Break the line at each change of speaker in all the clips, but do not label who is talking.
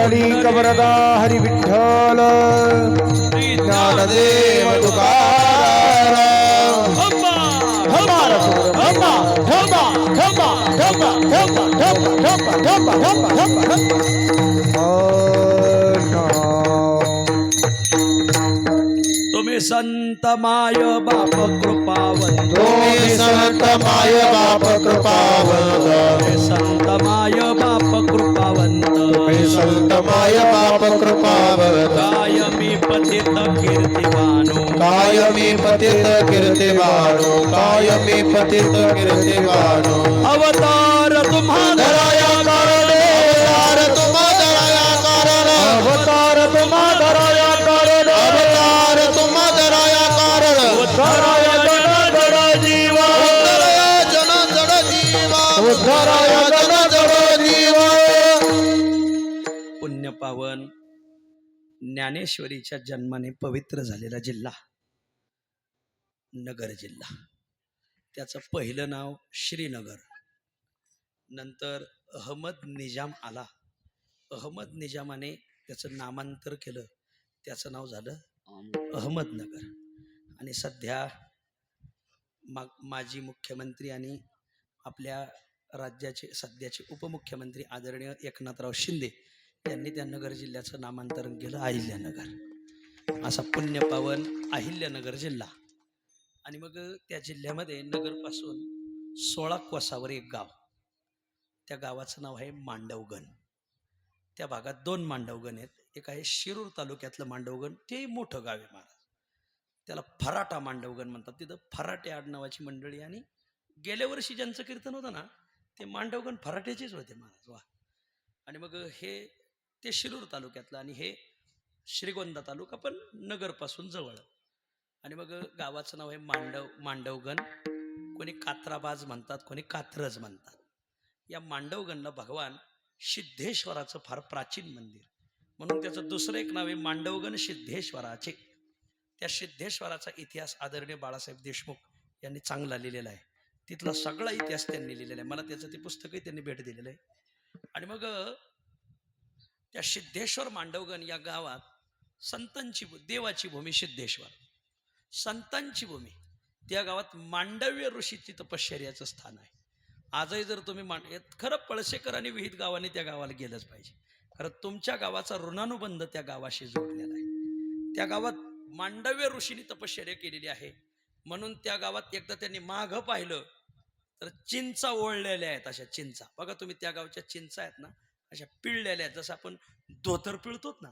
मंडळी कबरदा हरी विठ्ठल ज्ञानदेव
तुकारा संत माय बाप कृपावंत
संत माय बाप कृपावंत
संत माय बाप कृपावंत।
संत माय बाप कृपावंत
काय मी पतित कीर्तिवानो।
कायमी पतित कीर्तिवानो. कायमी पतित कीर्तिवानो.
अवतार तुम्हा पावन ज्ञानेश्वरीच्या जन्माने पवित्र झालेला जिल्हा नगर जिल्हा. त्याचं पहिलं नाव श्रीनगर. नंतर अहमद निजाम आला. अहमद निजामाने त्याचं नामांतर केलं. त्याचं नाव झालं अहमदनगर आणि सध्या मा माजी मुख्यमंत्री आणि आपल्या राज्याचे सध्याचे उपमुख्यमंत्री आदरणीय एकनाथराव शिंदे त्यांनी त्या नगर जिल्ह्याचं नामांतरण केलं अहिल्यानगर. असा पुण्यपावन अहिल्यानगर जिल्हा. आणि मग त्या जिल्ह्यामध्ये नगरपासून सोळा कोसावर एक गाव. त्या गावाचं नाव आहे मांडवगण. त्या भागात दोन मांडवगण आहेत. एक आहे शिरूर तालुक्यातलं मांडवगण. ते मोठं गाव आहे महाराज. त्याला फराटा मांडवगण म्हणतात. तिथं फराटे आडनावाची मंडळी आणि गेल्या वर्षी ज्यांचं कीर्तन होतं ना ते मांडवगण फराट्याचेच होते महाराज. वा. आणि मग हे ते शिरूर तालुक्यातलं आणि हे श्रीगोंदा तालुका पण नगरपासून जवळ. आणि मग गावाचं नाव आहे मांडव मांडवगण. कोणी कात्राबाज म्हणतात कोणी कात्रज म्हणतात. या मांडवगणला भगवान सिद्धेश्वराचं फार प्राचीन मंदिर. म्हणून त्याचं दुसरं एक नाव आहे मांडवगण सिद्धेश्वराचे. त्या सिद्धेश्वराचा इतिहास आदरणीय बाळासाहेब देशमुख यांनी चांगला लिहिलेला आहे. तिथला सगळा इतिहास त्यांनी लिहिलेला आहे. मला त्याचं ते पुस्तकही त्यांनी भेट दिलेलं आहे. आणि मग त्या सिद्धेश्वर मांडवगण या गावात संतांची भू- देवाची भूमी सिद्धेश्वर. संतांची भूमी. त्या गावात मांडव्य ऋषीची तपश्चर्याचं स्थान आहे. आजही जर तुम्ही मांड खरं पळसेकर आणि विहित गावाने त्या गावाला गेलंच पाहिजे. खरं तुमच्या गावाचा ऋणानुबंध त्या गावाशी जोडलेला आहे. त्या गावात मांडव्य ऋषीने तपश्चर्या केलेली आहे. म्हणून त्या गावात एकदा त्यांनी माघ पाहिलं तर चिंचा ओढलेल्या आहेत अशा चिंचा. बघा तुम्ही त्या गावच्या चिंचा आहेत ना? अशा पिळलेल्या आहेत. जसं आपण धोतर पिळतोत ना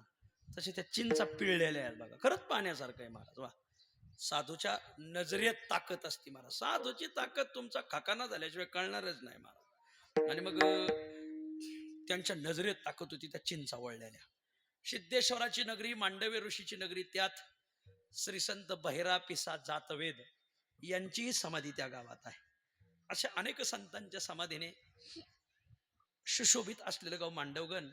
तसे त्या चिंचा पिळलेल्या आहेत बघा. खरंच पाहण्यासारखं आहे महाराज. वा. साधूच्या नजरेत ताकद असते महाराज. साधूची ताकद तुमचा खाकाना झाल्याशिवाय कळणारच नाही महाराज. आणि मग त्यांच्या नजरेत ताकद होती त्या चिंचा वळलेल्या. सिद्धेश्वराची नगरी मांडव्य ऋषीची नगरी त्यात श्री संत बहिरा पिसा जातवेद यांचीही समाधी त्या गावात आहे. अशा अनेक संतांच्या समाधीने सुशोभित असलेलं गाव मांडवगण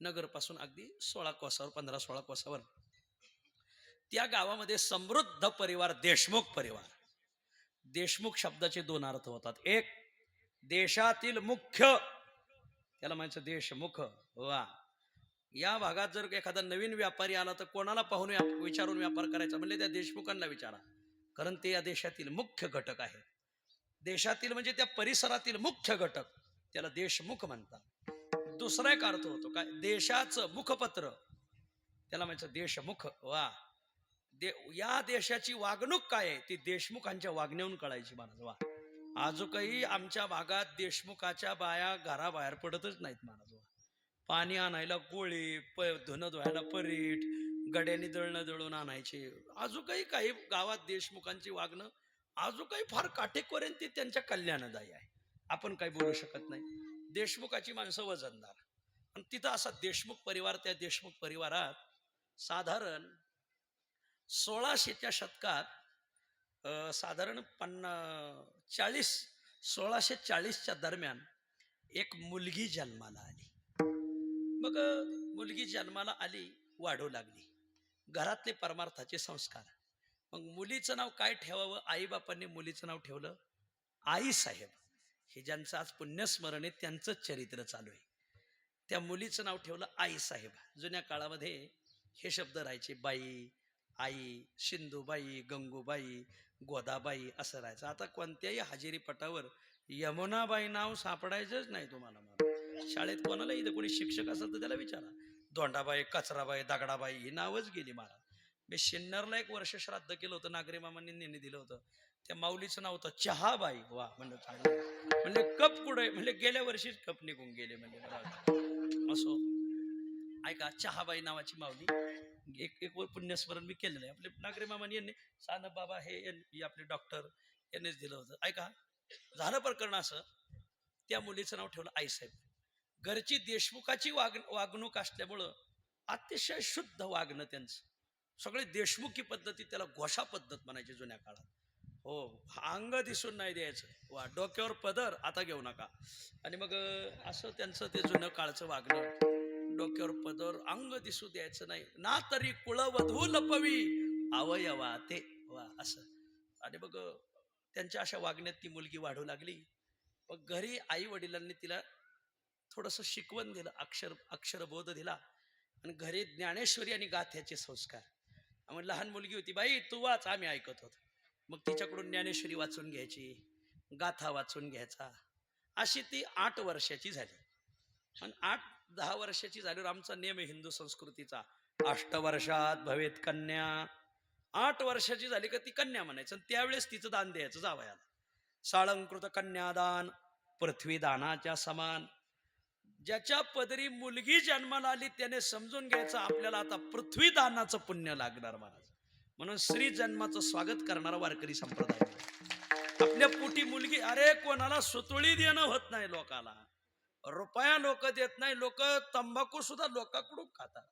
नगरपासून अगदी सोळा कोसावर पंधरा सोळा कोसावर. त्या गावामध्ये समृद्ध परिवार देशमुख परिवार. देशमुख शब्दाचे दोन अर्थ होतात. एक देशातील मुख्य त्याला म्हणायचं देशमुख. वा. या भागात जर एखादा नवीन व्यापारी आला तर कोणाला पाहून विचारून व्यापार करायचा? म्हणजे त्या देशमुखांना विचारा. कारण ते या देशातील मुख्य घटक आहे देशातील म्हणजे त्या परिसरातील मुख्य घटक. त्याला देशमुख म्हणतात. दुसरा एक अर्थ होतो काय? देशाचं मुखपत्र. त्याला म्हणायचं देशमुख. वा. दे या देशाची वागणूक काय आहे? ती देशमुखांच्या वागण्याहून कळायची महाराज वा. आजूकही आमच्या भागात देशमुखाच्या बाया घराबाहेर पडतच नाहीत महाराज वा. पाणी आणायला गोळी प धुणं धुवायला परीट गड्याने दळणं दळून आणायचे. अजूनही काही गावात देशमुखांची वागणं अजूनही फार काटेकोऱ्याने ते त्यांच्या कल्याणदायी आहे. आपण काही बोलू शकत नाही. देशमुखाची माणसं वजनदार. आणि तिथं असा देशमुख परिवार त्या देशमुख परिवारात साधारण सोळाशेच्या शतकात साधारण पन्ना चाळीस सोळाशे चाळीसच्या दरम्यान एक मुलगी जन्माला आली. मग मुलगी जन्माला आली वाढू लागली. घरातले परमार्थाचे संस्कार. मग मुलीचं नाव काय ठेवावं? आईबापांनी मुलीचं नाव ठेवलं? आई साहेब. हे ज्यांचं आज पुण्यस्मरण आहे त्यांचंच चरित्र चालू आहे. त्या मुलीचं नाव ठेवलं आई साहेब. जुन्या काळामध्ये हे शब्द राहायचे बाई आई सिंधुबाई गंगूबाई गोदाबाई असं राहायचं. आता कोणत्याही हजेरी पटावर यमुनाबाई नाव सापडायचंच नाही तुम्हाला मला शाळेत कोणाला इथं कोणी शिक्षक असेल तर त्याला विचारा. दोंडाबाई कचराबाई दगडाबाई ही नावच गेली मला. मी शिन्नरला एक वर्ष श्राद्ध केलं होतं नागरी मामांनी नेणे दिलं होतं. त्या माऊलीचं नाव होतं चहाबाई. वा म्हणलं चांगलं. म्हणजे कप कुठे? म्हणजे गेल्या वर्षीच कप निघून गेले. म्हणजे असो. ऐका चहाबाई नावाची माऊली. एक एक पुण्यस्मरण मी केलेलं आहे. आपले नागरी मामाने यांनी सानप बाबा हे आपले डॉक्टर यांनीच दिलं होतं. ऐका झालं प्रकरण असं. त्या मुलीचं नाव ठेवलं आईसाहेब. घरची देशमुखाची वाग वागणूक असल्यामुळं अतिशय शुद्ध वागणं त्यांचं. सगळे देशमुखी पद्धती त्याला घोषा पद्धत म्हणायची जुन्या काळात. हो अंग दिसून नाही द्यायचं. वा डोक्यावर पदर आता घेऊ नका. आणि मग असं त्यांचं ते जुनं काळचं वागणं. डोक्यावर पदर अंग दिसू द्यायचं नाही. ना तरी कुळवधू लपवी अवयवा ते. वा असं. आणि मग त्यांच्या अशा वागण्यात ती मुलगी वाढू लागली. मग घरी आई वडिलांनी तिला थोडंसं शिकवण दिलं अक्षर अक्षरबोध दिला. आणि घरी ज्ञानेश्वरी आणि गाथ्याचे संस्कार. मग लहान मुलगी होती बाई तू वाच आम्ही ऐकत होतो. मग तिच्याकडून ज्ञानेश्वरी वाचून घ्यायची गाथा वाचून घ्यायचा. अशी ती आठ वर्षाची झाली. आणि आठ दहा वर्षाची झाल्यावर आमचा नियम आहे हिंदू संस्कृतीचा. अष्ट वर्षात भवेत कन्या. आठ वर्षाची झाली का ती कन्या म्हणायचं. आणि त्यावेळेस तिचं दान द्यायचं जावयाला. साळंकृत कन्यादान पृथ्वीदानाच्या समान. ज्याच्या पदरी मुलगी जन्माला आली त्याने समजून घ्यायचं आपल्याला आता पृथ्वीदानाचं पुण्य लागणार मला. म्हणून श्री जन्माचं स्वागत करणारा वारकरी संप्रदाय. आपल्या पोटी मुलगी अरे कोणाला सुतळी देणं होत नाही लोकाला. रुपया लोक देत नाही लोक तंबाखू सुद्धा लोकांकडून खातात.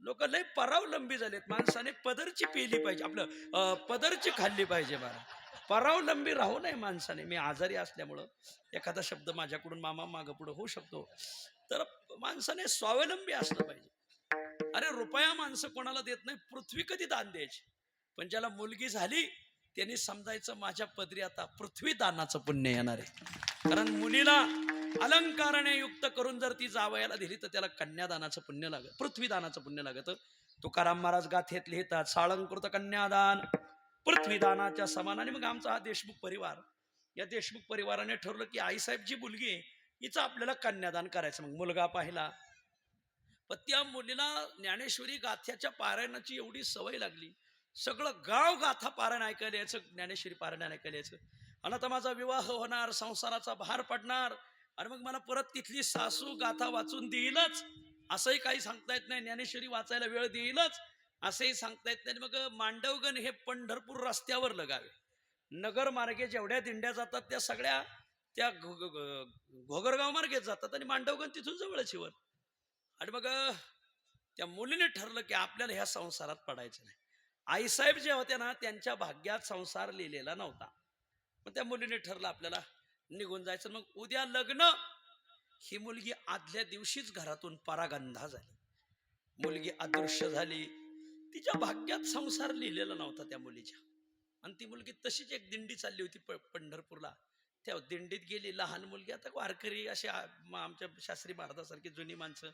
लोक लय परावलंबी झालेत. माणसाने पदरची पिली पाहिजे आपलं पदरची खाल्ली पाहिजे मला परावलंबी राहू नये माणसाने. मी आजारी असल्यामुळं एखादा शब्द माझ्याकडून मामा मागं पुढं होऊ शकतो. तर माणसाने स्वावलंबी असलं पाहिजे. अरे रुपया माणसं कोणाला देत नाही पृथ्वी कधी दान द्यायची? पण ज्याला मुलगी झाली त्यांनी समजायचं माझ्या पदरी आता पृथ्वी दानाचं पुण्य येणार आहे. कारण मुलीला अलंकाराने युक्त करून जर ती जावयाला दिली तर त्याला कन्यादानाचं पुण्य लागत पृथ्वीदानाचं पुण्य लागत. तुकाराम महाराज गाथेत लिहितात साळंकृत कन्यादान पृथ्वीदानाच्या समान आणि मग आमचा हा देशमुख परिवार या देशमुख परिवाराने ठरवलं की आईसाहेबची मुलगी आहे, हिचं आपल्याला कन्यादान करायचं. मग मुलगा पाहिला. पण त्या मुलीला ज्ञानेश्वरी गाथ्याच्या पारायणाची एवढी सवय लागली. सगळं गाव गाथा पारण ऐकायला यायचं ज्ञानेश्वरी पारायण ऐकायला यायचं. आणि आता माझा विवाह होणार संसाराचा भार पडणार आणि मग मला परत तिथली सासू गाथा वाचून देईलच. असंही काही सांगता येत नाही ज्ञानेश्वरी वाचायला वेळ देईलच. असंही सांगता येत नाही मग मांडवगण हे पंढरपूर रस्त्यावर लगावे. नगर मार्गे जेवढ्या दिंड्या जातात त्या सगळ्या त्या घोगरगाव मार्गे जातात आणि मांडवगण तिथून जवळच वर आणि मग त्या मुलीने ठरलं की आपल्याला ह्या संसारात पडायचं नाही. आईसाहेब जे होत्या ना त्यांच्या भाग्यात संसार लिहिलेला नव्हता. मग त्या मुलीने ठरलं आपल्याला निघून जायचं. मग उद्या लग्न. ही मुलगी आदल्या दिवशीच घरातून परागंधा झाली. मुलगी अदृश्य झाली. तिच्या भाग्यात संसार लिहिलेला नव्हता त्या मुलीच्या. आणि ती मुलगी तशीच एक दिंडी चालली होती प- पंढरपूरला. त्या दिंडीत गेली. लहान मुलगी आता वारकरी अशी आमच्या शास्त्री महाराजासारखी जुनी माणसं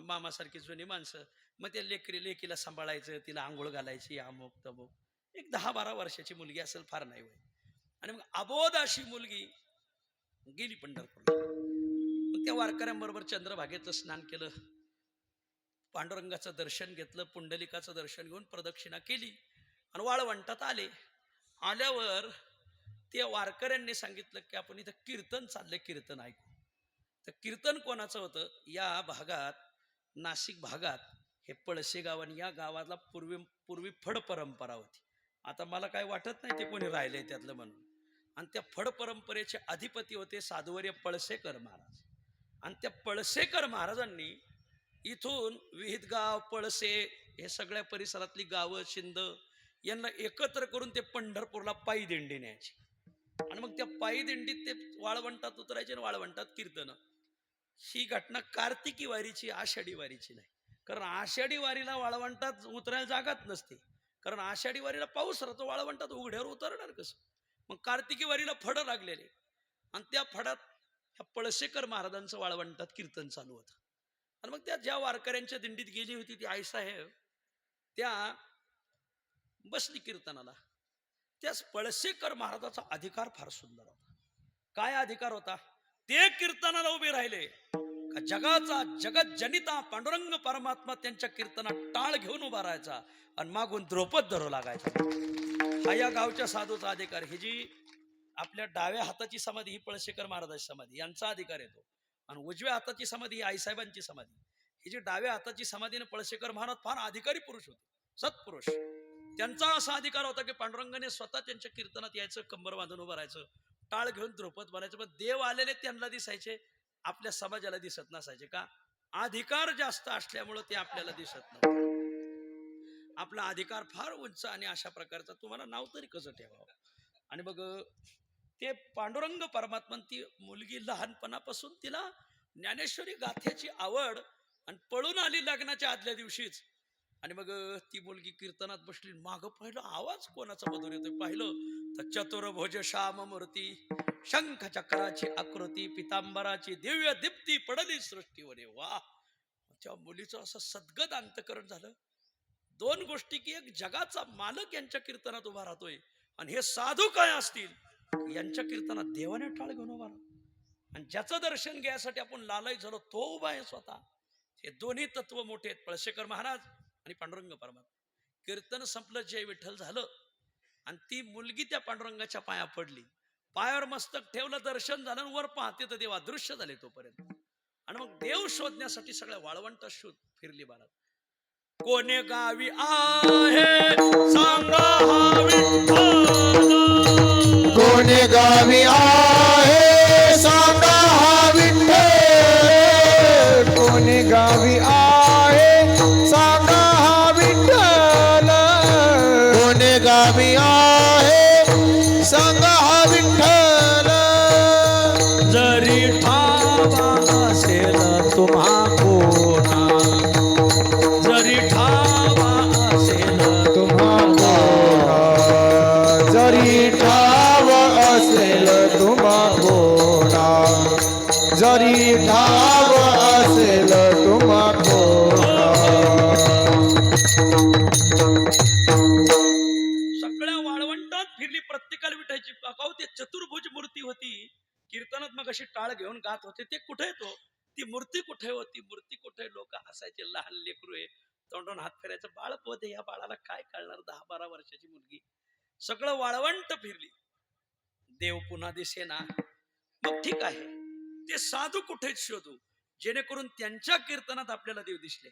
मामासारखी जुनी माणसं. मग त्या लेकरी लेकीला सांभाळायचं तिला आंघोळ घालायची अमुक तमुक. एक दहा बारा वर्षाची मुलगी असेल फार नाही वय. आणि मग अबोध अशी मुलगी गेली पंढरपूरला. मग त्या वारकऱ्यांबरोबर चंद्रभागेचं स्नान केलं. पांडुरंगाचं दर्शन घेतलं पुंडलिकाचं दर्शन घेऊन प्रदक्षिणा केली. आणि वाळवंटात आले. आल्यावर त्या वारकऱ्यांनी सांगितलं की आपण इथं कीर्तन चाललं कीर्तन ऐकू. तर कीर्तन कोणाचं होतं? या भागात नाशिक भागात हे पळसे गाव आणि या गावाला पूर्वी पूर्वी फड परंपरा होती. आता मला काय वाटत नाही ते कोणी राहिले त्यातलं म्हणून. आणि त्या फड परंपरेचे अधिपती होते साधुवर्य पळसेकर महाराज. आणि त्या पळसेकर महाराजांनी इथून विहितगाव पळसे हे सगळ्या परिसरातली गावं शिंद यांना एकत्र करून ते पंढरपूरला पायी दिंडी न्यायची. आणि मग त्या पायी दिंडीत ते वाळवंटात उतरायचे आणि वाळवंटात कीर्तन. ही घटना कार्तिकी वारीची आषाढी वारीची नाही. कारण आषाढी वारीला वाळवंटात उतरायला जागाच नसते. कारण आषाढी वारीला पाऊस राहतो वाळवंटात उघड्यावर उतरणार कसं? मग कार्तिकी वारीला फडं लागलेले. आणि त्या फडात ह्या पळसेकर महाराजांचं वाळवंटात कीर्तन चालू होतं. आणि मग त्या ज्या वारकऱ्यांच्या दिंडीत गेली होती ती आईसाहेब त्या बसली कीर्तनाला. त्याच पळसेकर महाराजाचा अधिकार फार सुंदर होता. काय अधिकार होता? ते कीर्तनाला उभे राहिले. का जगाचा जगत जनिता पांडुरंग परमात्मा त्यांच्या कीर्तनात टाळ घेऊन उभा राहायचा आणि मागून द्रौपद धरू लागायचा. हा या गावच्या साधूचा अधिकार ही जी आपल्या डाव्या हाताची समाधी ही पळशेकर महाराजाची समाधी यांचा अधिकार येतो आणि उजव्या हाताची समाधी ही आईसाहेबांची समाधी ही जी डाव्या हाताची समाधी आणि महाराज फार अधिकारी पुरुष होते. सत्पुरुष. त्यांचा असा अधिकार होता की पांडुरंगाने स्वतः त्यांच्या कीर्तनात यायचं कंबर बांधून उभं राहायचं टाळ घेऊन द्रौपद बनायचं पण देव आलेले त्यांना दिसायचे. आपल्या समाजाला दिसत नसायचे का? अधिकार जास्त असल्यामुळं ते आपल्याला दिसत नव्हते. आपला अधिकार फार उंच आणि अशा प्रकारचा तुम्हाला नाव तरी कसं ठेवावं? आणि मग ते पांडुरंग परमात्मा ती मुलगी लहानपणापासून तिला ज्ञानेश्वरी गाथ्याची आवड आणि पळून आली लग्नाच्या आदल्या दिवशीच. आणि मग ती मुलगी कीर्तनात बसली. मागं पाहिलं आवाज कोणाचा मधून येतोय? पाहिलं तर चतुर्भुज श्याम मूर्ती शंख चक्राची आकृती पितांबराची दिव्य दीप्ती पडली सृष्टीवर. वा! त्या मुलीचं असं सद्गत अंतकरण झालं. दोन गोष्टी की एक जगाचा मालक यांच्या कीर्तनात उभा राहतोय आणि हे साधू काय असतील? यांच्या कीर्तनात देवाने टाळ घेऊन उभा आणि ज्याचं दर्शन घ्यायसाठी आपण लालय झालो तो उभा आहे स्वतः. हे दोन्ही तत्व मोठे आहेत. पळसेकर महाराज आणि पांडुरंग परमात्मा. कीर्तन संपलं जय विठ्ठल झालं. आणि ती मुलगी त्या पांडुरंगाच्या पाया पडली. पायावर मस्तक ठेवलं दर्शन झालं आणि वर पाहते तर देव अदृश्य झाले तोपर्यंत. आणि मग देव शोधण्यासाठी सगळ्या वाळवंट शोध फिरली बाळा कोणे गावी आहे? सांगा
कोणे गावी आहे? सांगा कोणे गावी आहे
लोक लहान लेकरू आहे. तोंडून हात फिरायचं. बाळ पोते या बाळाला काय कळणार दहा बारा वर्षाची मुलगी? सगळं वाळवंट फिरली. देव पुन्हा दिसे ना मग ठीक आहे. ते साधू कुठेच शोधू? जेणेकरून त्यांच्या कीर्तनात आपल्याला देव दिसले.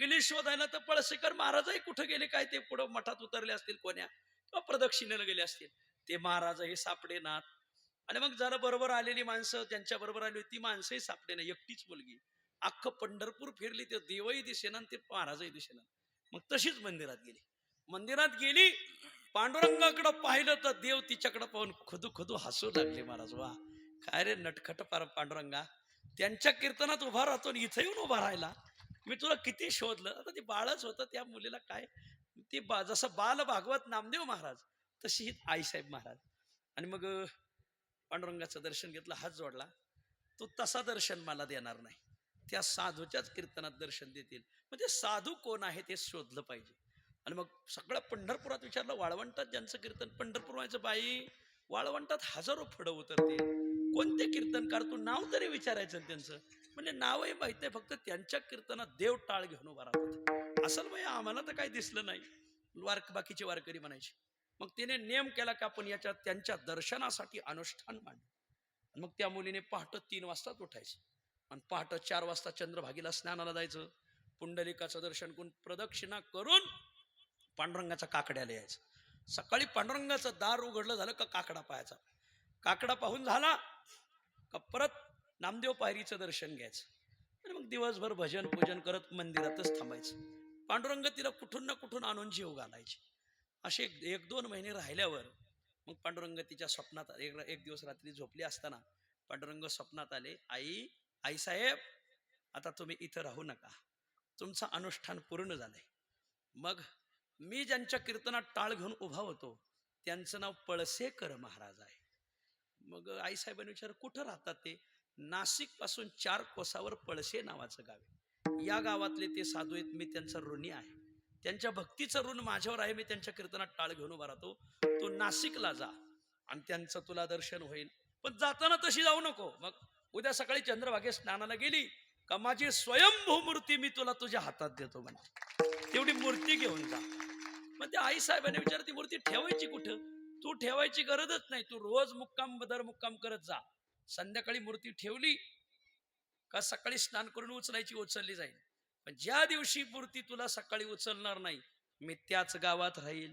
गेले शोधायला तर पळसेकर महाराजही कुठे गेले? काय ते पुढं मठात उतरले असतील कोण्या? किंवा प्रदक्षिणेला गेले असतील? ते महाराजही सापडे नात. आणि मग जरा बरोबर आलेली माणसं त्यांच्या बरोबर आली होती. ती माणसंही सापडे ना एकटीच मुलगी. अख्खं पंढरपूर फिरली ते देवही दिसेना आणि ते महाराजही दिसेना. मग तशीच मंदिरात गेली. मंदिरात गेली पांडुरंगाकडं पाहिलं तर देव तिच्याकडं पाहून खदू खदू हसू लागले महाराज वा काय रे नटखट पार पांडुरंगा. त्यांच्या कीर्तनात उभा राहतो आणि इथं येऊन उभा राहिला. मी तुला किती शोधलं? आता ते बाळच होतं त्या मुलीला काय? ते बा जसं बाल भागवत नामदेव महाराज तशी ही आईसाहेब महाराज. आणि मग पांडुरंगाचं दर्शन घेतलं हात जोडला. तो तसा दर्शन मला देणार नाही. त्या साधूच्याच कीर्तनात दर्शन देतील. मग ते साधू कोण आहे ते शोधलं पाहिजे. आणि मग सगळं पंढरपुरात विचारलं वाळवंटात ज्यांचं कीर्तन पंढरपूर व्हायचं बाई वाळवंटात हजारो फडं उतरते कोणते कीर्तनकार तू नाव तरी विचारायचं त्यांचं. म्हणजे नावही माहीत नाही फक्त त्यांच्या कीर्तनात देव टाळ घेऊन उभा राहतात. असल बाई आम्हाला तर काही दिसलं नाही. वारक बाकीचे वारकरी म्हणायचे. मग तिने नियम केला की आपण याच्या त्यांच्या दर्शनासाठी अनुष्ठान मांडू. मग त्या मुलीने पहाटं तीन वाजताच उठायचं. आणि पहाटं चार वाजता चंद्रभागीला स्नानाला जायचं. पुंडलिकाचं दर्शन करून प्रदक्षिणा करून पांडुरंगाच्या काकड्याला यायचं. सकाळी पांडुरंगाचं दार उघडलं झालं का काकडा पाहायचा. काकडा पाहून झाला का परत नामदेव पायरीचं दर्शन घ्यायचं. आणि मग दिवसभर भजन पूजन करत मंदिरातच थांबायचं. पांडुरंग तिला कुठून ना कुठून आणून जीव घालायचे. असे एक एक दोन महिने राहिल्यावर मग पांडुरंग तिच्या स्वप्नात आले. एक एक दिवस रात्री झोपली असताना पांडुरंग स्वप्नात आले आई आई साहेब आता तुम्ही इथं राहू नका. तुमचं अनुष्ठान पूर्ण झालंय. मग मी ज्यांच्या कीर्तनात टाळ घेऊन उभा होतो त्यांचं नाव पळसेकर महाराज आहे. मग आईसाहेबांनी विचार कुठं राहतात ते? नाशिकपासून चार कोसावर पळसे नावाचं गाव आहे. या गावातले ते साधू आहेत मी त्यांचा ऋणी आहे. त्यांच्या भक्तीचं ऋण माझ्यावर आहे मी त्यांच्या कीर्तनात टाळ घेऊन उभा राहतो. तो नाशिकला जा आणि त्यांचं तुला दर्शन होईल. पण जाताना तशी जाऊ नको. मग उद्या सकाळी चंद्रभागे स्नानाला गेली का माझी स्वयंभू मूर्ती मी तुला तुझ्या हातात देतो म्हणजे तेवढी मूर्ती घेऊन जा. मग त्या आई साहेबांनी विचार ती मूर्ती ठेवायची कुठं? तू ठेवायची गरजच नाही. तू रोज मुक्काम दर मुक्काम करत जा. संध्याकाळी मूर्ती ठेवली का सकाळी स्नान करून उचलायची उचलली जाईल. पण ज्या दिवशी मूर्ती तुला सकाळी उचलणार नाही मी त्याच गावात राहील.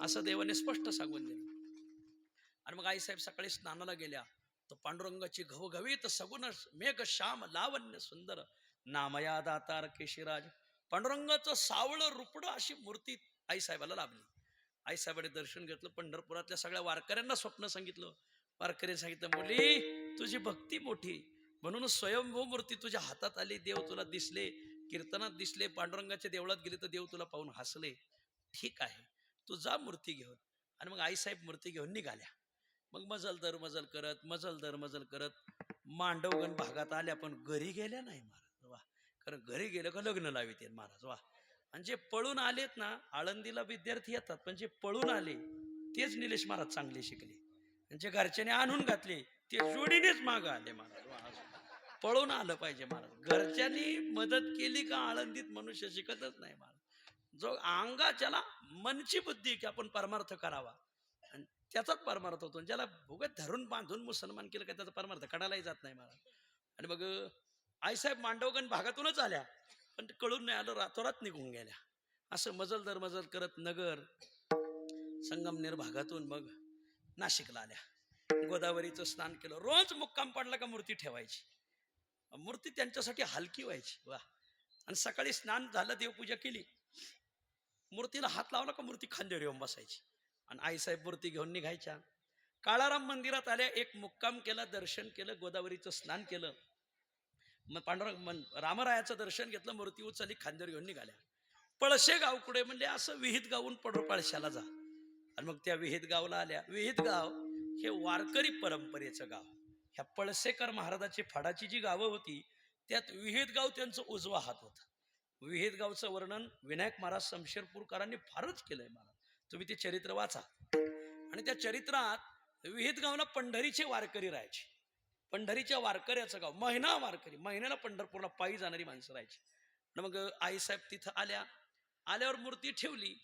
असं देवाने स्पष्ट सांगून दिलं. आणि मग आईसाहेब सकाळी स्नानाला गेल्या. तर पांडुरंगाची घवघवीत सगुण मेघ श्याम लावण्य सुंदर नामया दातार केशिराज पांडुरंगाचं सावळं रुपडं अशी मूर्ती आईसाहेबाला लाभली. आईसाहेबाने दर्शन घेतलं पंढरपुरातल्या सगळ्या वारकऱ्यांना स्वप्न सांगितलं. वारकरी सांगितलं मुली तुझी भक्ती मोठी. म्हणून स्वयंभू मूर्ती तुझ्या हातात आली. देव तुला दिसले कीर्तनात दिसले पांडुरंगाच्या देवळात गेले तर देव तुला पाहून हसले. ठीक आहे तू जा मूर्ती घेऊन. आणि मग आईसाहेब मूर्ती घेऊन निघाल्या. मग मजल दर मजल करत मजल दर मजल करत मांडवगण भागात आल्या पण घरी गेल्या नाही महाराज. वा. कारण घरी गेलं का लग्न लावित महाराज. वा. आणि जे पळून आलेत ना आळंदीला विद्यार्थी येतात पण जे पळून आले तेच निलेश महाराज चांगले शिकले. आणि जे घरच्याने आणून घातले ते जोडीनेच मागं आले महाराज. वा, पळून आलं पाहिजे महाराज. घरच्यांनी मदत केली का आळंदीत मनुष्य शिकतच नाही महाराज. जो अंगाच्याला मनची बुद्धी की आपण परमार्थ करावा. त्याचाच परमार्थ होतो. ज्याला भोगत धरून बांधून मुसलमान केलं का त्याचा परमार्थ? कडालाही जात नाही मला आणि मग आईसाहेब मांडवगण भागातूनच आल्या. पण कळून नाही आलं रातोरात निघून गेल्या. असं मजल दर मजल करत नगर संगमनेर भागातून मग नाशिकला आल्या. गोदावरीचं स्नान केलं. रोज मुक्काम पडला का मूर्ती ठेवायची. मूर्ती त्यांच्यासाठी हलकी व्हायची. वा. आणि सकाळी स्नान झालं देवपूजा केली. मूर्तीला हात लावला का मूर्ती खांद्यावर येऊन बसायची. आणि आईसाहेब मूर्ती घेऊन निघायच्या. काळाराम मंदिरात आल्या एक मुक्काम केला दर्शन केलं गोदावरीचं स्नान केलं. मग पांडुरंग मन रामरायाचं दर्शन घेतलं मूर्ती उचलली खांद्यावर घेऊन निघाल्या. पळशे गावकडे म्हणजे असं विहित गावून पळशाला जा. आणि मग त्या विहित गावला आल्या. विहित गाव हे वारकरी परंपरेचं गाव. ह्या पळसेकर महाराजाची फडाची जी गावं होती त्यात विहित गाव त्यांचं उजवा हात होता. विहित गावचं वर्णन विनायक महाराज शमशेरपूरकरांनी फारच केलंय मला. तुम्ही ते चरित्र वाचा. आणि त्या चरित्रात विहित गावला पंढरीचे वारकरी राहायचे. पंढरीच्या वारकऱ्याचं गाव महिना वारकरी महिन्याला पंढरपूरला पायी जाणारी माणसं राहायची. आणि मग आईसाहेब तिथं आल्या. आल्यावर मूर्ती ठेवली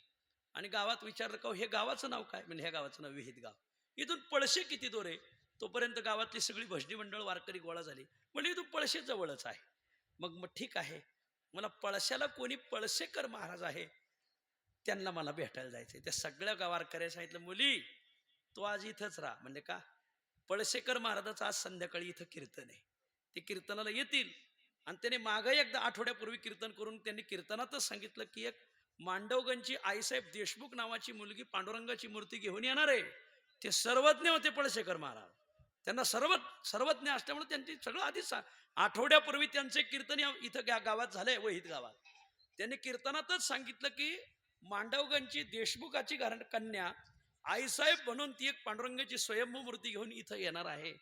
आणि गावात विचारलं का हे गावाचं नाव काय? म्हणजे ह्या गावाचं नाव विहित गाव. इथून पळशे किती दोरे तोपर्यंत गावातली सगळी भजनी मंडळ वारकरी गोळा झाली. म्हणजे इथून पळशे जवळच आहे. मग मग ठीक आहे. मला पळशाला कोणी पळसेकर महाराज आहे? त्यांना मला भेटायला जायचंय. त्या सगळ्या गावारकऱ्या सांगितलं मुली तो आज इथंच राहा. म्हणजे का? पळसेकर महाराजाचं आज संध्याकाळी इथं कीर्तन आहे. ते कीर्तनाला येतील. आणि त्याने मागं एकदा आठवड्यापूर्वी कीर्तन करून त्यांनी कीर्तनातच सांगितलं की एक मांडवगंजची आईसाहेब देशमुख नावाची मुलगी पांडुरंगाची मूर्ती घेऊन येणार आहे. ते सर्वज्ञ होते पळसेकर महाराज. त्यांना सर्व सर्वज्ञ असल्यामुळे त्यांची सगळं आधीच सा- आठवड्यापूर्वी त्यांचे कीर्तन या इथं गावात झालंय वहित गावात. त्यांनी कीर्तनातच सांगितलं की मांडवगणची देशमुखाची घराण- कन्या आईसाहेब म्हणून ती एक पांडुरंगाची स्वयंभू मूर्ती घेऊन इथं येणार आहे.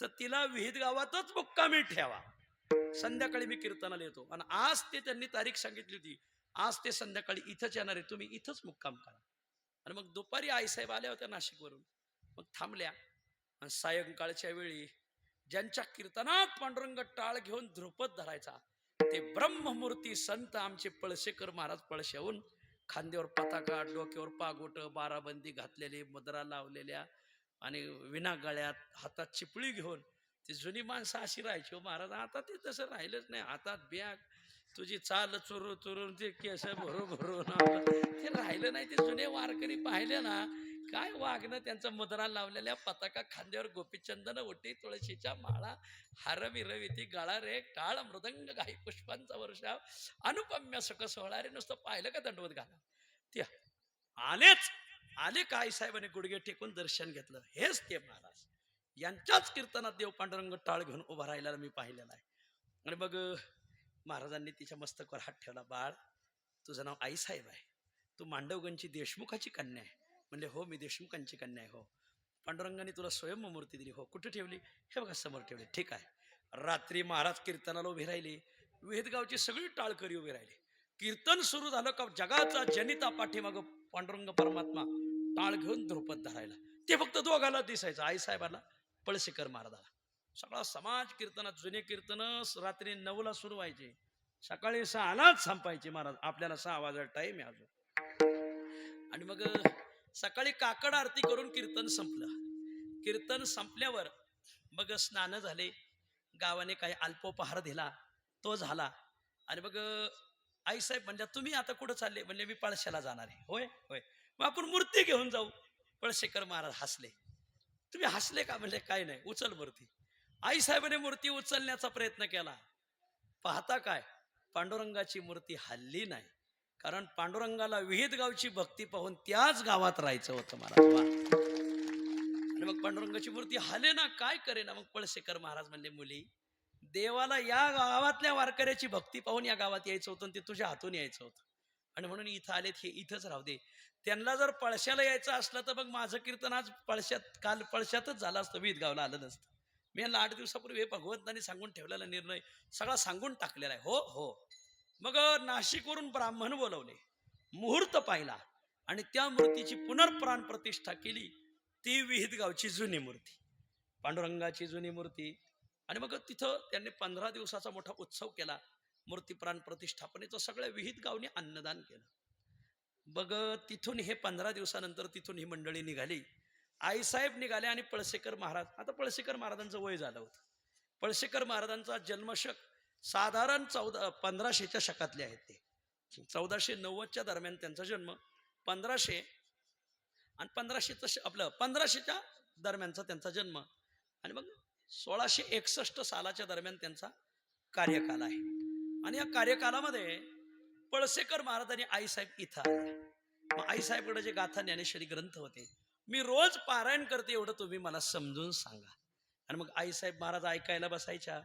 तर तिला विहित गावातच मुक्कामी ठेवा. संध्याकाळी मी कीर्तनाला येतो. आणि आज ते त्यांनी तारीख सांगितली होती. आज ते संध्याकाळी इथंच येणार आहे. तुम्ही इथंच मुक्काम करा. आणि मग दुपारी आईसाहेब आल्या होत्या नाशिकवरून. मग थांबल्या. आणि सायंकाळच्या वेळी ज्यांच्या कीर्तनात पांडुरंग टाळ घेऊन ध्रुपद धरायचा ते ब्रह्ममूर्ती संत आमचे पळसेकर महाराज पळशेहून खांद्यावर पताका डोक्यावर पागोट बाराबंदी घातलेली मुद्रा लावलेल्या आणि विना गळ्यात हातात चिपळी घेऊन ती जुनी माणसं अशी राहायची हो महाराज आता ते तसं राहिलंच नाही. हातात बॅग तुझी चाल चुरू चुरून ते केस भरू भरून ते राहिलं नाही. ते जुने वारकरी पाहिले ना काय वागणं? त्यांचं मुद्रा लावलेल्या पताका खांद्यावर गोपीचंदन ओटी तुळशीच्या माळा हारवी रविती गळा रे टाळ मृदंग गाई पुष्पांचा वर्षाव अनुपम्य सुख सोहळा रे नुसतं पाहिलं का दंडवत घाला? ते आलेच. आले काय साहेबांनी गुडघे टेकून दर्शन घेतलं? हेच ते महाराज. यांच्याच कीर्तनात देव पांडुरंग टाळ घेऊन उभा राहिलेला मी पाहिलेला आहे. आणि मग महाराजांनी तिच्या मस्तकावर हात ठेवला बाळ तुझं नाव आई साहेब आहे. तू मांडवगणची देशमुखाची कन्या आहे. म्हणले हो मी देशमुखांची कन्या आहे हो. पांडुरंगाने तुला स्वयंमूर्ती दिली हो. कुठे ठेवली? हे बघा समोर ठेवली. ठीक आहे. रात्री महाराज कीर्तनाला उभी राहिली. वेदगावची सगळी टाळकरी उभी राहिली. कीर्तन सुरू झालं का जगाचा जनिता पाठीमाग पांडुरंग परमात्मा टाळ घेऊन द्रुपद धरायला. ते फक्त दोघाला दिसायचं आईसाहेबाला पळसेकर महाराजाला. सगळा समाज कीर्तनात जुने कीर्तन रात्री नऊला सुरू व्हायचे. सकाळी सहालाच संपायचे महाराज. आपल्याला सहा वाजता टाईम आहे अजून. आणि मग सकाळी काकड आरती करून कीर्तन संपलं. कीर्तन संपल्यावर मग स्नान झाले. गावाने काही अल्पोपहार दिला. तो झाला. आणि मग आईसाहेब म्हणजे तुम्ही आता कुठं चालले? म्हणजे मी पळशाला जाणार आहे. होय होय. मग आपण मूर्ती घेऊन जाऊ. पळशेकर महाराज हसले. तुम्ही हसले का? म्हणजे काय नाही. उचल मूर्ती. आईसाहेबाने मूर्ती उचलण्याचा प्रयत्न केला. पाहता काय? पांडुरंगाची मूर्ती हल्ली नाही. कारण पांडुरंगाला विहित गावची भक्ती पाहून त्याच गावात राहायचं होतं महाराज आणि मग पांडुरंगाची मूर्ती हले ना काय करे ना मग पळसेकर महाराज म्हणले मुली देवाला या गावातल्या वारकऱ्याची भक्ती पाहून या गावात यायचं होतं आणि ते तुझ्या हातून यायचं होतं. आणि म्हणून इथं आलेत हे इथंच राहू दे. त्यांना जर पळशाला यायचं असलं तर मग माझं कीर्तन आज पळशात काल पळशातच झालं असतं वीज गावला आलं नसतं. मी यांना आठ दिवसापूर्वी हे भगवंतांनी सांगून ठेवलेला निर्णय सगळा सांगून टाकलेला आहे. हो हो. मग नाशिकवरून ब्राह्मण बोलवले. मुहूर्त पाहिला आणि त्या मूर्तीची पुनर्प्राण प्रतिष्ठा केली. ती विहित गावची जुनी मूर्ती. पांडुरंगाची जुनी मूर्ती. आणि मग तिथं त्यांनी पंधरा दिवसाचा मोठा उत्सव केला. मूर्ती प्राण प्रतिष्ठापनेचं सगळ्या विहित गावने अन्नदान केलं. मग तिथून हे पंधरा दिवसानंतर तिथून ही मंडळी निघाली. आईसाहेब निघाले आणि पळसेकर महाराज आता पळसेकर महाराजांचं वय झालं होतं. पळसेकर महाराजांचा जन्मशक साधारण चौदा पंधराशेच्या शकातले आहेत ते. चौदाशे नव्वदच्या दरम्यान त्यांचा जन्म पंधराशे आणि पंधराशेचं श- आपलं पंधराशेच्या दरम्यानचा त्यांचा जन्म आणि मग सोळाशे एकसष्ट सालाच्या दरम्यान त्यांचा कार्यकाल आहे. आणि या कार्यकालामध्ये पळसेकर महाराजांनी आईसाहेब इथं आले. मग आईसाहेबकडे जे गाथा ज्ञानेश्वरी ग्रंथ होते मी रोज पारायण करते एवढं तुम्ही मला समजून सांगा. आणि मग आईसाहेब महाराज ऐकायला बसायच्या.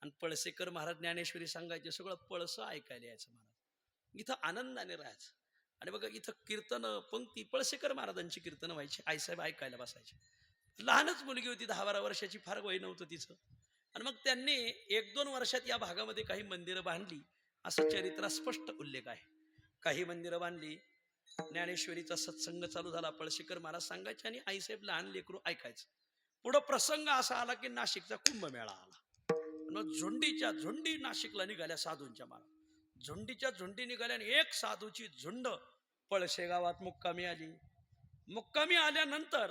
आणि पळसेकर महाराज ज्ञानेश्वरी सांगायचे सगळं पळसं ऐकायला यायचं महाराज. इथं आनंदाने राहायचं. आणि बघा इथं कीर्तन पंक्ती पळसेकर महाराजांची कीर्तन व्हायची आईसाहेब ऐकायला बसायचे. लहानच मुलगी होती दहा बारा वर्षाची फार वय नव्हतं तिचं. आणि मग त्यांनी एक दोन वर्षात या भागामध्ये काही मंदिरं बांधली. असं चरित्रा स्पष्ट उल्लेख आहे. काही मंदिरं बांधली. ज्ञानेश्वरीचा सत्संग चालू झाला पळशेकर महाराज सांगायचे आणि आईसाहेब लहान लेकरू ऐकायचं. पुढं प्रसंग असा आला की नाशिकचा कुंभमेळा आला. मग झुंडीच्या झुंडी नाशिकला निघाल्या साधूंच्या मारा झुंडीच्या झुंडी निघाल्या आणि एक साधूची झुंड पळशे गावात मुक्कामी आली. मुक्कामी आल्यानंतर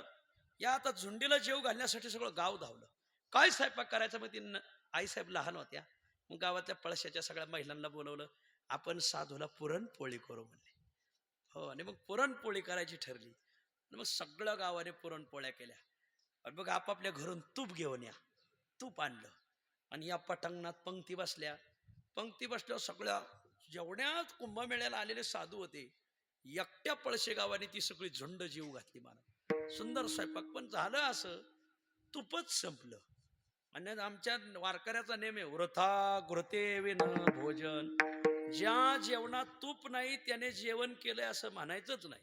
या आता झुंडीला जेव घालण्यासाठी सगळं गाव धावलं. काय स्वयंपाक करायचं मग ती न- आईसाहेब लहान होत्या. मग गावातल्या पळशाच्या सगळ्या महिलांना बोलवलं आपण साधूला पुरणपोळी करू म्हणले. हो आणि मग पुरणपोळी करायची ठरली. मग सगळ्या गावाने पुरणपोळ्या केल्या. आणि मग आपापल्या घरून तूप घेऊन या. तूप आणलं. आणि या पटांगणात पंक्ती बसल्या. पंक्ती बसल्यावर सगळ्या जेवढ्या कुंभमेळ्याला आलेले साधू होते एकट्या पळशे गावाने ती सगळी झुंड जीव घातली मला. सुंदर स्वयंपाक पण झालं असं तुपच संपलं. आणि आमच्या वारकऱ्याचा नेम आहे व्रथा घृते विन भोजन. ज्या जेवणात तूप नाही त्याने जेवण केलंय असं म्हणायचंच नाही.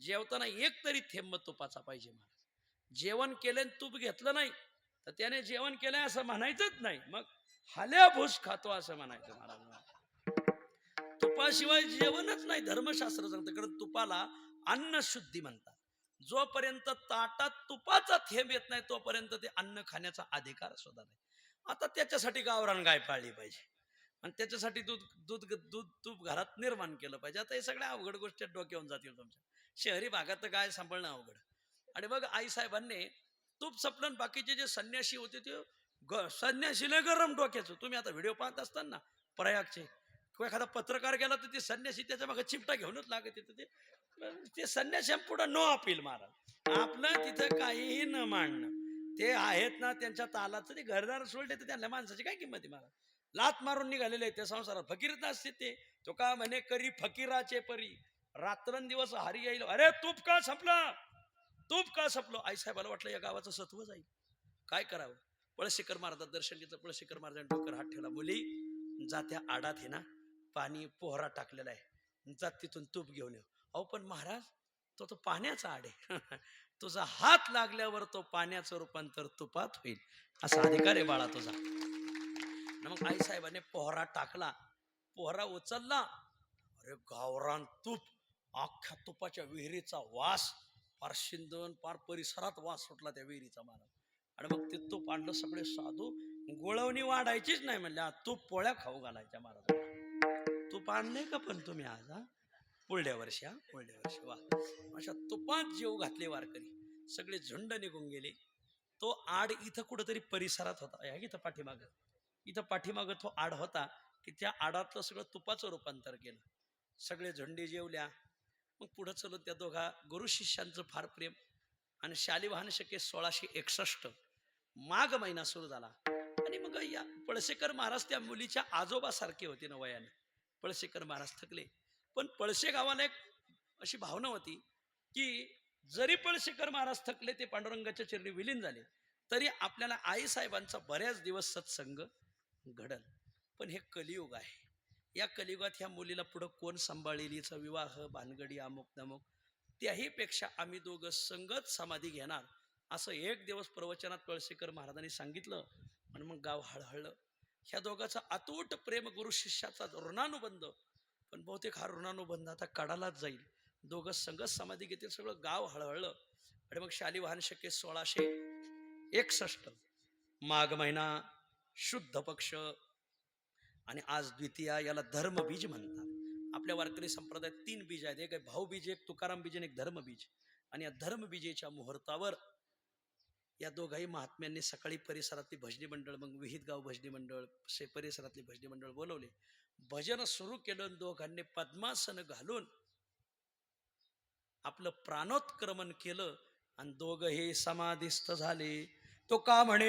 जेवताना एक तरी थेंब तुपाचा पाहिजे महाराज. जेवण केलं आणि तूप घेतलं नाही तर त्याने जेवण केलंय असं म्हणायचंच नाही. मग हल्या भूस खातो असं म्हणायचं महाराज तुपाशिवाय जेवणच नाही धर्मशास्त्र सांगतं. कारण तुपाला अन्न शुद्धी म्हणतात. जोपर्यंत ताटात तुपाचा थेंब येत नाही तोपर्यंत ते अन्न खाण्याचा अधिकार सुद्धा नाही. आता त्याच्यासाठी गावरान गाय पाळली पाहिजे. आणि त्याच्यासाठी दूध दूध दूध तूप घरात निर्माण केलं पाहिजे. आता हे सगळ्या अवघड गोष्टी डोक्यावरून जातील तुमच्या. शहरी भागात तर गाय सांभाळणं अवघड. आणि मग आई साहेबांनी तूप सपलन बाकीचे जे संन्यासी होते ते ग संन्यासी गरम डोक्याचं. तुम्ही आता व्हिडिओ पाहत असताना प्रयागचे किंवा एखादा पत्रकार गेला तर ते संन्यासी त्याच्यामागे चिमटा घेऊनच लागत येतं ते. ते संन्याशी पुढं नो अपील महाराज. आपलं तिथं काहीही न मांडणं ते आहेत ना त्यांच्या तालाचं ते घरदार सोडले तर त्यांना माणसाची काय किंमत आहे महाराज? लात मारून निघालेले आहेत त्या संसारात. फकीर असते ते. तो का म्हणे करी फकीराचे परी. रात्रंदिवस हरी येईल अरे तूप का संपला? तूप का संपलो? आईसाहेबाला वाटलं या गावाचं सत्व जाईल. काय करावं? पळशीकर महाराजात दर्शन घेतलं पळशीकर महाराजांनी डोकर हात ठेवला बोली जात्या आडात हे ना पाणी पोहरा टाकलेला आहे. जात तिथून तूप घेऊन येऊ अहो पण महाराज तो तो पाण्याचा आड आहे. तुझा हात लागल्यावर तो पाण्याचं रूपांतर तुपात होईल. असा अधिकार आहे बाळा तुझा. मग आई साहेबाने पोहरा टाकला. पोहरा उचलला. अरे गावरान तूप अख्ख्या तुपाच्या विहिरीचा वास. फार शिंदन फार परिसरात वास सुटला त्या विहिरीचा मला आणि मग ते तूप आणलं सगळे साधू गोळवणी वाढायचीच नाही म्हणल्या तूप पोळ्या खाऊ घालायच्या महाराज तूप आणले का पण तुम्ही आज हा? पुढल्या वर्षी हा पुढल्या वर्षी वा. अशा तुपात जीव घातले वारकरी. सगळे झुंड निघून गेले. तो आड इथं कुठंतरी परिसरात होता. या इथं पाठीमागं. इथं पाठीमागं तो आड होता की त्या आडातलं सगळं तुपाचं रूपांतर केलं. सगळे झंडे जेवल्या. मग पुढं चलत त्या दोघा गुरु शिष्यांचं फार प्रेम. आणि शालिवाहन शके सोळाशे एकसष्ट. माघ महिना सुरू झाला. आणि मग या पळसेकर महाराज त्या मुलीच्या आजोबासारखे होते ना वयाने. पळसेकर महाराज थकले. पण पळसे गावाला एक अशी भावना होती की जरी पळसेकर महाराज थकले ते पांडुरंगाच्या चरणी विलीन झाले तरी आपल्याला आई साहेबांचा बऱ्याच दिवस सत्संग घडल. पण हे कलियुग आहे. या कलियुगात ह्या मुलीला पुढं कोण सांभाळेल? हिचा विवाह भानगडी अमुक नमुक त्याही पेक्षा आम्ही दोघं संगत समाधी घेणार असं एक दिवस प्रवचनात पळसेकर महाराजांनी सांगितलं. आणि मग गाव हळहळलं. ह्या दोघांचा अतूट प्रेम गुरु शिष्याचा ऋणानुबंध पण बहुतेक हा ऋणानुबंध आता काढालाच जाईल. दोघं संगत समाधी घेतील सगळं गाव हळहळलं. आणि मग शालिवाहन शके सोळाशे एकसष्ट माघ महिना शुद्ध पक्ष आणि आज द्वितीया याला धर्मबीज म्हणतात. आपल्या वारकरी संप्रदायात तीन बीज आहेत. एक भाऊबीज एक तुकाराम बीज आणि एक धर्मबीज. आणि या धर्मबीजेच्या मुहूर्तावर या दोघाही महात्म्यांनी सकाळी परिसरातली भजनी मंडळ मग विहितगाव भजनी मंडळ से परिसरातली भजनी मंडळ बोलवले. भजन सुरू केलं दोघांनी पद्मासन घालून आपलं प्राणोत्क्रमण केलं आणि दोघं हे समाधिस्थ झाले. तो का म्हणे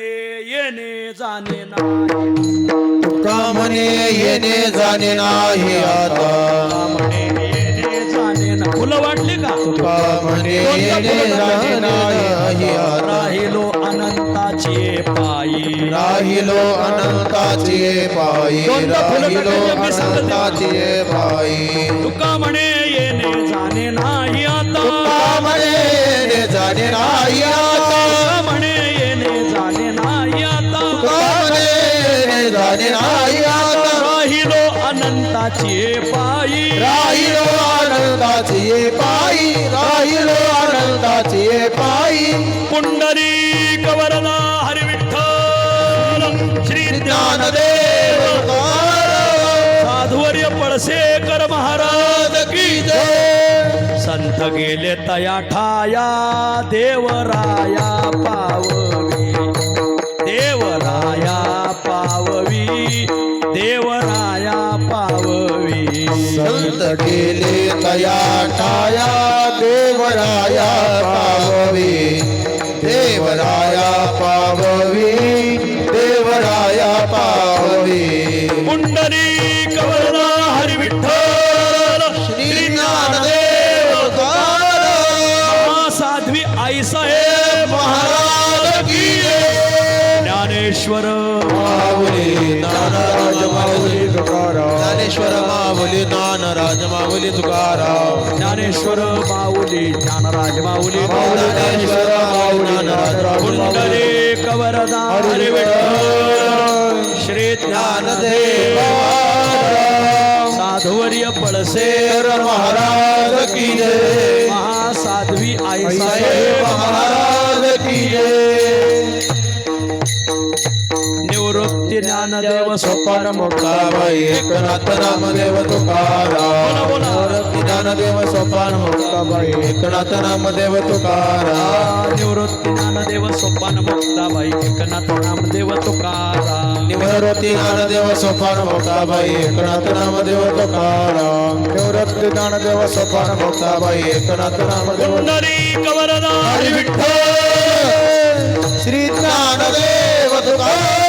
येणे जाणे नाही.
तुका म्हणे येणे जाणे नाही आता?
का म्हणे येणे जाणे ना फुलं वाटली का?
तुका म्हणे येणे जाणे नाही आता?
राहिलो अनंताची पायी.
राहिलो अनंताची पायी. राहिलो. अनंताची पायी.
तुका म्हणे येणे जाणे नाही आता?
म्हणे येणे जाणे नाही आता?
अनंताची पायी.
राहिलो आनंदाची पायी राहिलो आनंदाची पायी.
पुंडरी कवरला हरी विठ्ठल श्री
ज्ञानदेव.
साधुवर्य पळसेकर महाराज
की जय.
संत गेले तया ठाया देवराया पाववी. देवराया पाववी
संत गेले तया ठाया देवराया पाववी देवराया पाववी देवराया
पाव
माऊली तुकाराम. ज्ञानेश्वर माऊली ज्ञानराज माऊली
ज्ञानेश्वर माऊली कुंडले कवरदा श्री ज्ञानदेव. साधुवर्य पळसे.
महाराज की जय.
महासाध्वी आई
साहेब महाराज की जय.
ज्ञानदेव
सोपान मुक्ताबाई एकनाथ राम
रामदेव तुकाराम.
देव सोपान मुक्ताबाई एकनाथ राम देव तुकाराम.
निवृत्ती ज्ञानदेव सोपान मुक्ताबाई एकनाथ राम देव तुकाराम.
निवृत्ती ज्ञानदेव सोपान मुक्ताबाई एकनाथ राम देव तुकाराम. निवृत्ती ज्ञानदेव सोपान मुक्ताबाई एकनाथ
राम रामदेव कवरदार. विठ्ठल! श्री ज्ञानदेव तुकाराम.